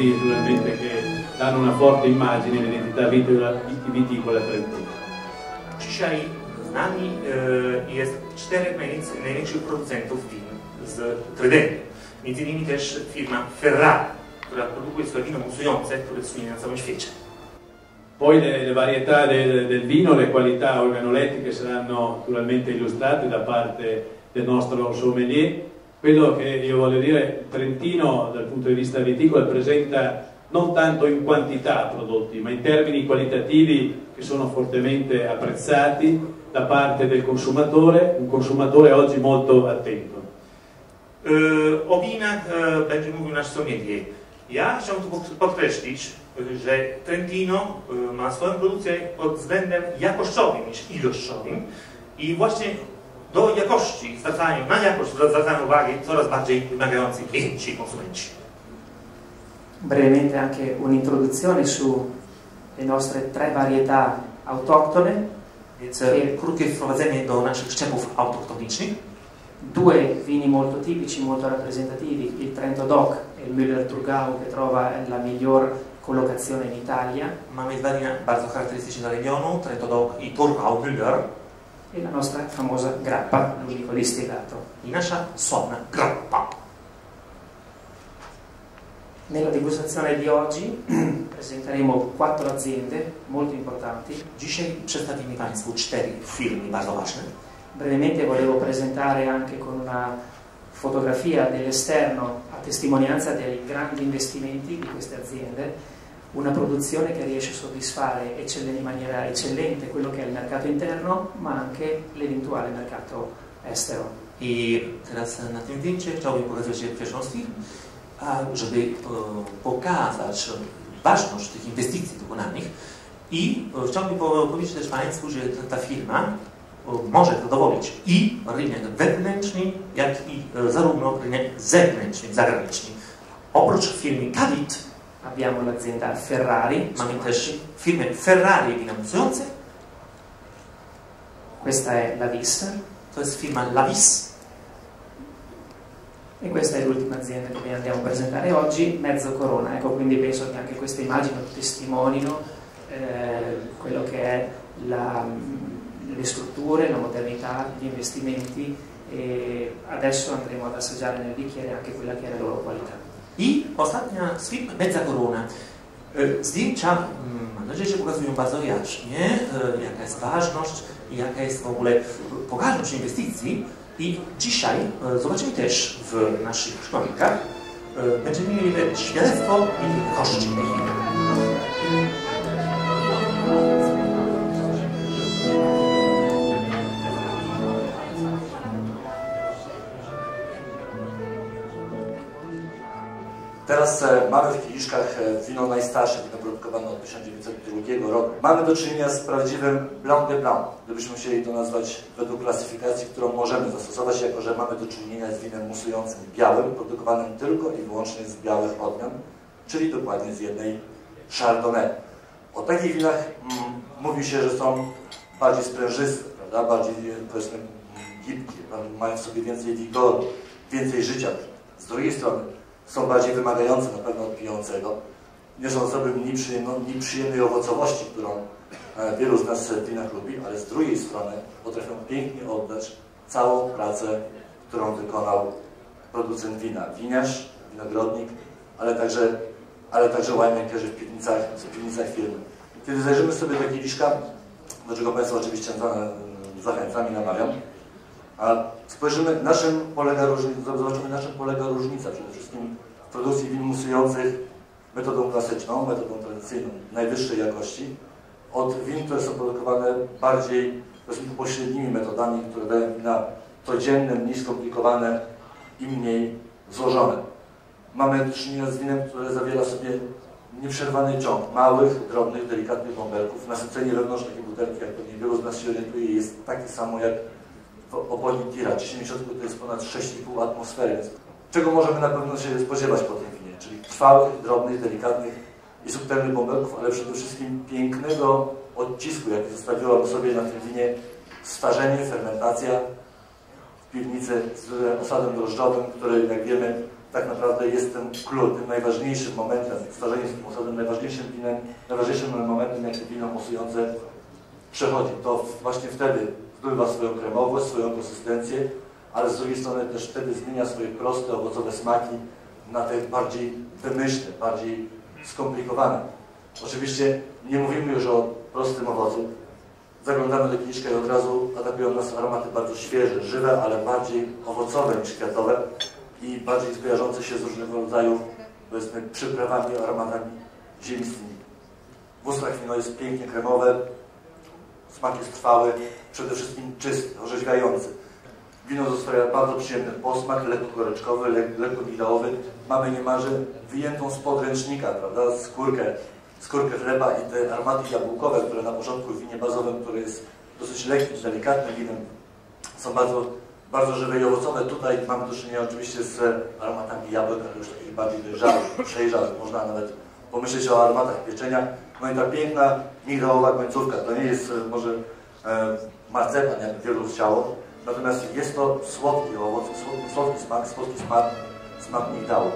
prodotti naturalmente che danno una forte immagine all'identità viticola trentina. Dzisiaj z nami jest czterech największych, producentów win z Trydenty. Między innymi też firma Ferrari, która produkuje swoje wino musujące, które słynie na całym świecie. Poi le, le varietà del, del, vino, le qualità organolettiche saranno naturalmente illustrate da parte del nostro sommelier. Quello che io voglio dire, Trentino dal punto di vista viticolo presenta non tanto in quantità prodotti, ma in termini qualitativi che sono fortemente apprezzati da parte del consumatore, un consumatore oggi molto attento. Yy, o winach yy, będzie mówił nasz sommelier. Ja chciałbym tu podkreślić, że Trentino ma swoją produkcję pod względem jakościowym niż ilościowym i właśnie do jakości zwracają, na jakość zwracają uwagę coraz bardziej wymagający klienci, konsumenci. Brevemente anche un'introduzione su le nostre tre varietà autoctone. Więc krótkie wprowadzenie do naszych szczepów autochtonicznych. Due vini molto tipici, molto rappresentativi, il Trento Doc e il Müller Turgau che trova la miglior collocazione in Italia. Mamy dwa bardzo charakterystyczne dla regionu, Trento Doc i Turgau Müller. E la nostra famosa grappa, l'unico distillato. I nasza sławna grappa. Nella degustazione di oggi presenteremo quattro aziende molto importanti. Dzisiaj przedstawimy Państwu cztery firmy bardzo ważne. Brevemente volevo presentare anche con una fotografia dell'esterno a testimonianza dei grandi investimenti di queste aziende, una produzione che riesce a soddisfare in maniera eccellente quello che è il mercato interno, ma anche l'eventuale mercato estero. I teraz na tym zdjęciu chciałbym pokazać pierwszą z firm, żeby pokazać ważność tych inwestycji dokonanych i chciałbym powiedzieć też Państwu, że ta firma może zadowolić i rynek wewnętrzny, jak i zarówno rynek zewnętrzny, zagraniczny. Oprócz firmy Cavit abbiamo l'azienda Ferrari, mamy też firmę Ferrari finansujące. Questa è la Vis. To firma Lavis. E questa è l'ultima azienda che vi andiamo a presentare oggi, Mezzo Corona. Ecco, quindi penso che anche queste immagini testimonino eh, quello che è la, le strutture, la modernità, gli investimenti e adesso andremo ad assaggiare nel bicchiere anche quella che è la loro qualità. I ostatnia z firm Mezza Corona. Zdjęcia, mam nadzieję, że pokazują bardzo jaśnie, jaka jest ważność i jaka jest w ogóle pokaźność inwestycji. I dzisiaj zobaczymy też w naszych szkownikach, będziemy mieli świadectwo i koszty Teraz mamy w kieliszkach wino najstarsze, wino produkowane od 1902 roku. Mamy do czynienia z prawdziwym Blanc de Blanc, gdybyśmy chcieli to nazwać według klasyfikacji, którą możemy zastosować, jako że mamy do czynienia z winem musującym białym, produkowanym tylko i wyłącznie z białych odmian, czyli dokładnie z jednej Chardonnay. O takich winach mm, mówi się, że są bardziej sprężyste, prawda? bardziej powiedzmy gibkie, mają w sobie więcej wigoru, więcej życia. Z drugiej strony są bardziej wymagające na pewno od pijącego. Nie są sobie mniej, przyjemno, przyjemnej owocowości, którą e, wielu z nas w winach lubi, ale z drugiej strony potrafią pięknie oddać całą pracę, którą wykonał producent wina. Winiarz, winogrodnik, ale także, ale także winemakerzy w piwnicach, w piwnicach firmy. Kiedy zajrzymy sobie do kieliszka, do czego Państwa oczywiście zachęcam i namawiam, a spojrzymy, na czym polega różnica, zobaczymy, na czym polega różnica przede wszystkim w produkcji win musujących metodą klasyczną, metodą tradycyjną, najwyższej jakości, od win, które są produkowane bardziej pośrednimi metodami, które dają wina codzienne, mniej skomplikowane i mniej złożone. Mamy do czynienia z winem, które zawiera sobie nieprzerwany ciąg małych, drobnych, delikatnych bąbelków. Nasycenie wewnątrz takiej butelki, jak pewnie wielu z nas się orientuje, jest takie samo jak w obwodni tira. 10 środku to jest ponad 6,5 atmosfery. Czego możemy na pewno się spodziewać po tym winie? Czyli trwałych, drobnych, delikatnych i subtelnych bąbelków, ale przede wszystkim pięknego odcisku, jaki zostawiła sobie na tym winie starzenie, fermentacja w piwnicy z osadem drożdżowym, który, jak wiemy, tak naprawdę jest ten klucz, tym najważniejszym momentem, starzenie z tym osadem, najważniejszym winem, najważniejszym momentem, jak wino mosujące przechodzi. To właśnie wtedy zdobywa swoją kremowość, swoją konsystencję, ale z drugiej strony też wtedy zmienia swoje proste, owocowe smaki na te bardziej wymyślne, bardziej skomplikowane. Oczywiście nie mówimy już o prostym owocu. Zaglądamy do kieliszka i od razu atakują nas aromaty bardzo świeże, żywe, ale bardziej owocowe niż kwiatowe i bardziej skojarzące się z różnego rodzaju, powiedzmy, przyprawami, aromatami ziemskimi. W ustach wino jest pięknie kremowe, smak jest trwały, przede wszystkim czysty, orzeźwiający. Wino zostawia bardzo przyjemny posmak, lekko goryczkowy, lek, lekko migdałowy. Mamy niemalże wyjętą z podręcznika, prawda, skórkę, skórkę chleba i te aromaty jabłkowe, które na początku w winie bazowym, które jest dosyć lekkim, delikatnym winem, są bardzo, bardzo żywe i owocowe. Tutaj mamy do czynienia oczywiście z aromatami jabłek, ale już takich bardziej dojrzałych, przejrzałych. Można nawet pomyśleć o aromatach pieczenia. No i ta piękna migdałowa końcówka, to nie jest e, może e, marcepan, jak wielu chciało, natomiast jest to słodki owoc, słodki, słodki smak, słodki smak, smak migdału.